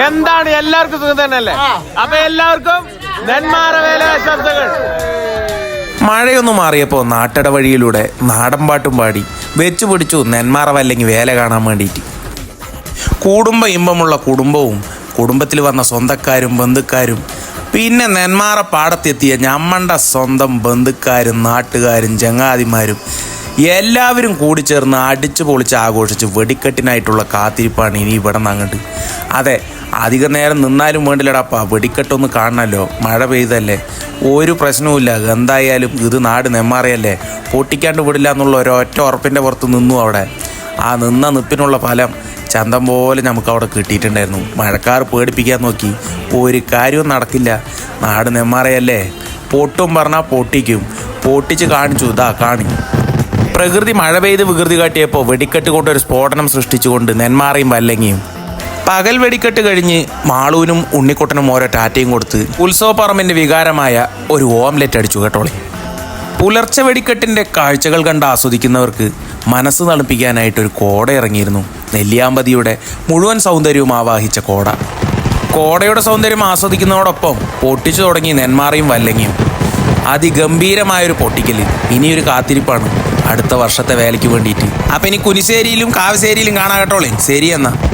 എന്താണ് എല്ലാവർക്കും സുഖം തന്നെയല്ലേ? അപ്പൊ എല്ലാവർക്കും നെന്മാറ വേല ആശംസകൾ മഴയൊന്നു മാറിയപ്പോൾ നാട്ടട വഴിയിലൂടെ നാടൻ പാട്ടും പാടി വെച്ചു പിടിച്ചു നെന്മാറ വല്ലെങ്കിൽ വേല കാണാൻ വേണ്ടിയിട്ട്. കുടുംബ ഇമ്പമുള്ള കുടുംബവും കുടുംബത്തിൽ വന്ന സ്വന്തക്കാരും ബന്ധുക്കാരും പിന്നെ നെന്മാറ പാടത്തെത്തിയ ഞമ്മണ്ട സ്വന്തം ബന്ധുക്കാരും നാട്ടുകാരും ചങ്ങാതിമാരും എല്ലാവരും കൂടി ചേർന്ന് അടിച്ചു പൊളിച്ച് ആഘോഷിച്ച് വെടിക്കെട്ടിനായിട്ടുള്ള കാത്തിരിപ്പാണ് ഇനി ഇവിടെ അങ്ങോട്ട്. അതെ അധികം നേരം നിന്നാലും വേണ്ടില്ലടാപ്പാ വെടിക്കെട്ടൊന്ന് കാണണമല്ലോ മഴ പെയ്തല്ലേ? ഒരു പ്രശ്നവുമില്ല. എന്തായാലും ഇത് നാട് നെമ്മാറിയല്ലേ? പൊട്ടിക്കാണ്ട് വിടില്ല എന്നുള്ള ഒരൊറ്റ ഉറപ്പിന്റെ പുറത്ത് നിന്നു അവിടെ. ആ നിന്ന നിപ്പിനുള്ള ഫലം ചന്തം പോലെ നമുക്ക് അവിടെ കിട്ടിയിട്ടുണ്ടായിരുന്നു. മഴക്കാർ പേടിപ്പിക്കാൻ നോക്കി. ഒരു കാര്യവും നടക്കില്ല. നാട് നെമ്മാറയല്ലേ? പൊട്ടും പറഞ്ഞാൽ പൊട്ടിക്കും. പൊട്ടിച്ച് കാണിച്ചു. ഇതാ കാണി. പ്രകൃതി മഴ പെയ്ത് വികൃതി കാട്ടിയപ്പോൾ വെടിക്കെട്ട് കൊണ്ടൊരു സ്ഫോടനം സൃഷ്ടിച്ചുകൊണ്ട് നെന്മാറയും വല്ലങ്ങിയും. പകൽ വെടിക്കെട്ട് കഴിഞ്ഞ് മാളൂനും ഉണ്ണിക്കുട്ടനും ഓരോ ടാറ്റയും കൊടുത്ത് ഉത്സവപ്പറമ്പിന്റെ വികാരമായ ഒരു ഓംലെറ്റ് അടിച്ചു കേട്ടോളി. പുലർച്ചെ വെടിക്കെട്ടിന്റെ കാഴ്ചകൾ കണ്ട് ആസ്വദിക്കുന്നവർക്ക് മനസ്സ് തണുപ്പിക്കാനായിട്ടൊരു കോട ഇറങ്ങിയിരുന്നു. നെല്ലിയാമ്പതിയുടെ മുഴുവൻ സൗന്ദര്യവും ആവാഹിച്ച കോട. കോടയുടെ സൗന്ദര്യം ആസ്വദിക്കുന്നതോടൊപ്പം പൊട്ടിച്ചു തുടങ്ങി നെന്മാറയും വല്ലങ്ങിയും. അതിഗംഭീരമായൊരു പൊട്ടിക്കൽ ഇനിയൊരു കാത്തിരിപ്പാണ്. അടുത്ത വർഷത്തെ വേലയ്ക്ക് വേണ്ടിയിട്ട്. അപ്പം ഇനി കുനിശ്ശേരിയിലും കാവശ്ശേരിയിലും കാണാ കേട്ടോളേ ശരി എന്നാ.